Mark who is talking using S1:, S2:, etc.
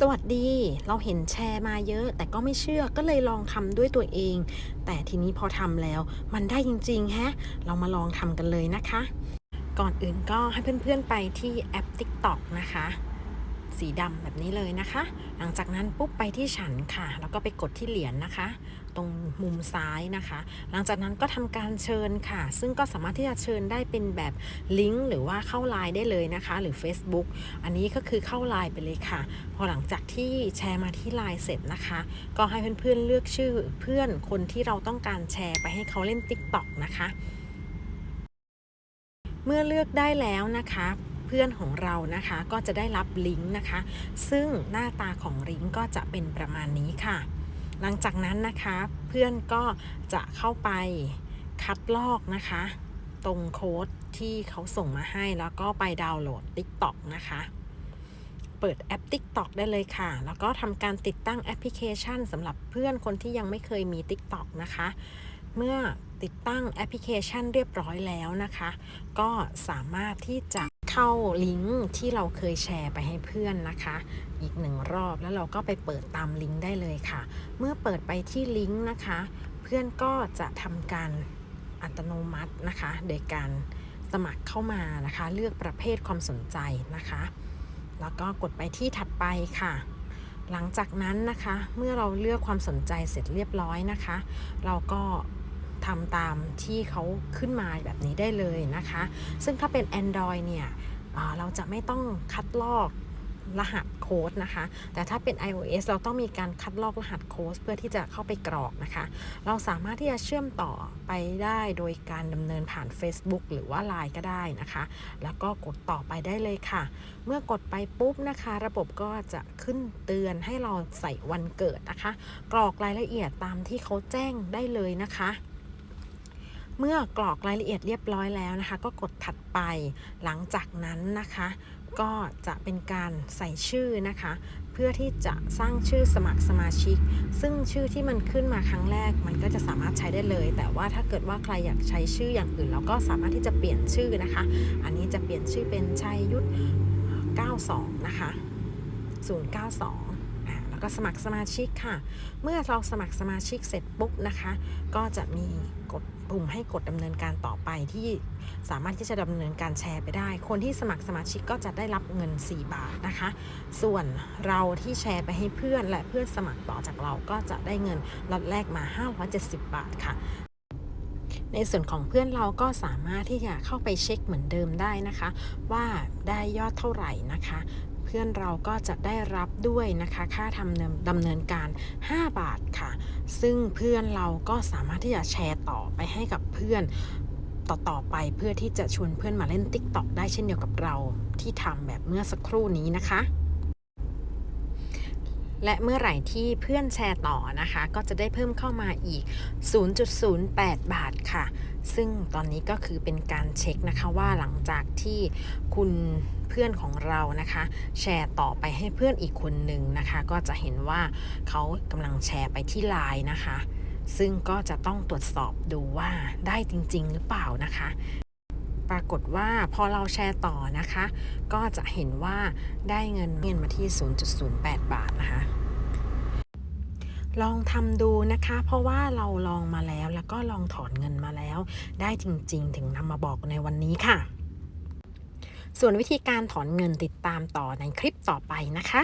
S1: สวัสดี เราเห็นแชร์มาเยอะ แต่ก็ไม่เชื่อก็เลยลองทำด้วยตัวเอง แต่ทีนี้พอทำแล้ว มันได้จริงๆ ฮะ เรามาลองทำกันเลยนะคะ ก่อนอื่นก็ให้เพื่อนๆไปที่แอป TikTok นะคะ สีดำแบบนี้เลยนะคะ หลังจากนั้นปุ๊บไปที่ฉันค่ะ แล้วก็ไปกดที่เหรียญนะคะ ตรงมุมซ้ายนะคะ หลังจากนั้นก็ทำการเชิญค่ะ ซึ่งก็สามารถที่จะเชิญได้เป็นแบบลิงก์หรือว่าเข้าไลน์ได้เลยนะคะ หรือ Facebook อันนี้ก็คือเข้าไลน์ไปเลยค่ะ พอหลังจากที่แชร์มาที่ไลน์เสร็จนะคะ ก็ให้เพื่อนๆเลือกชื่อเพื่อนคนที่เราต้องการแชร์ไปให้เขาเล่น TikTok นะคะ เมื่อเลือกได้แล้วนะคะ พื่อนของเรานะคะ ก็จะได้รับลิงก์นะคะ ซึ่งหน้าตาของลิงก์ก็จะเป็นประมาณนี้ค่ะ หลังจากนั้นนะคะเพื่อนก็จะเข้าไปคัดลอกนะคะ ตรงโค้ดที่เขาส่งมาให้แล้วก็ไปดาวน์โหลด TikTok นะคะเปิดแอป TikTok ได้เลยค่ะ แล้วก็ทำการติดตั้งแอปพลิเคชันสำหรับเพื่อนคนที่ยังไม่เคยมี TikTok นะคะ เมื่อติดตั้งแอปพลิเคชันเรียบร้อยแล้วนะคะ ก็สามารถที่จะ เข้าลิงก์ที่เราเคยแชร์ไปให้เพื่อนนะคะ อีกหนึ่งรอบแล้วเราก็ไปเปิดตามลิงก์ได้เลยค่ะ เมื่อเปิดไปที่ลิงก์นะคะ เพื่อนก็จะทำการอัตโนมัตินะคะ โดยการสมัครเข้ามานะคะ เลือกประเภทความสนใจนะคะ แล้วก็กดไปที่ถัดไปค่ะ หลังจากนั้นนะคะ เมื่อเราเลือกความสนใจเสร็จเรียบร้อยนะคะ เราก็ ทำตามที่เขาขึ้นมาแบบนี้ได้เลยนะคะ ซึ่งถ้าเป็น Android เนี่ยเราจะไม่ต้องคัดลอกรหัสโค้ดนะคะ แต่ถ้าเป็น iOS เราต้องมีการคัดลอกรหัสโค้ดเพื่อที่จะเข้าไปกรอกนะคะ เราสามารถที่จะเชื่อมต่อไปได้โดยการดำเนินผ่าน Facebook หรือว่า Line ก็ได้นะคะ แล้วก็กดต่อไปได้เลยค่ะ เมื่อกดไปปุ๊บนะคะ ระบบก็จะขึ้นเตือนให้เราใส่วันเกิดนะคะ กรอกรายละเอียดตามที่เขาแจ้งได้เลยนะคะ เมื่อกรอกรายละเอียดเรียบร้อยแล้วนะคะ ก็กดถัดไป หลังจากนั้นนะคะ ก็จะเป็นการใส่ชื่อนะคะ เพื่อที่จะสร้างชื่อสมัครสมาชิก ซึ่งชื่อที่มันขึ้นมาครั้งแรก มันก็จะสามารถใช้ได้เลย แต่ว่าถ้าเกิดว่าใครอยากใช้ชื่ออย่างอื่นเราก็สามารถที่จะเปลี่ยนชื่อนะคะ อันนี้จะเปลี่ยนชื่อเป็นชัยยุทธ92 นะคะ 092อ่าแล้วก็สมัครสมาชิกค่ะ เมื่อเราสมัครสมาชิกเสร็จปุ๊บนะคะ ก็จะมีกด ปุ่มให้กดดำเนินการต่อไปที่สามารถที่จะดำเนินการแชร์ไปได้ คนที่สมัครสมาชิกก็จะได้รับเงิน 4 บาทนะคะ ส่วนเราที่แชร์ไปให้เพื่อนและเพื่อนสมัครต่อจากเราก็จะได้เงินล็อตแรกมา 570 บาทค่ะในส่วนของเพื่อนเราก็สามารถที่จะเข้าไปเช็คเหมือนเดิมได้นะคะ ว่าได้ยอดเท่าไหร่นะคะ พื่อนเราก็จะได้รับด้วยนะคะ ค่าทำเนินดำเนินการ 5 บาทค่ะ ซึ่งเพื่อนเราก็สามารถที่จะแชร์ต่อไปให้กับเพื่อนต่อ ๆ ไปเพื่อที่จะชวนเพื่อนมาเล่น TikTok ได้เช่นเดียวกับเราที่ทำแบบเมื่อสักครู่นี้นะคะและเมื่อไหร่ที่เพื่อนแชร์ต่อนะคะ ก็จะได้เพิ่มเข้ามาอีก 0.08 บาทค่ะ ซึ่งตอนนี้ก็คือเป็นการเช็คนะคะว่าหลังจากที่คุณเพื่อนของเรานะคะ แชร์ต่อไปให้เพื่อนอีกคนหนึ่งนะคะ ก็จะเห็นว่าเขากำลังแชร์ไปที่ไลน์นะคะ ซึ่งก็จะต้องตรวจสอบดูว่าได้จริง ๆ หรือเปล่านะคะ ปรากฏว่าพอเราแชร์ต่อนะคะ ก็จะเห็นว่าได้เงินเงินมาที่ 0.08 บาทนะคะ ลองทำดูนะคะ เพราะว่าเราลองมาแล้วแล้วก็ลองถอนเงินมาแล้ว ได้จริง ๆ ถึงนำมาบอกในวันนี้ค่ะ ส่วนวิธีการถอนเงินติดตามต่อในคลิปต่อไปนะคะ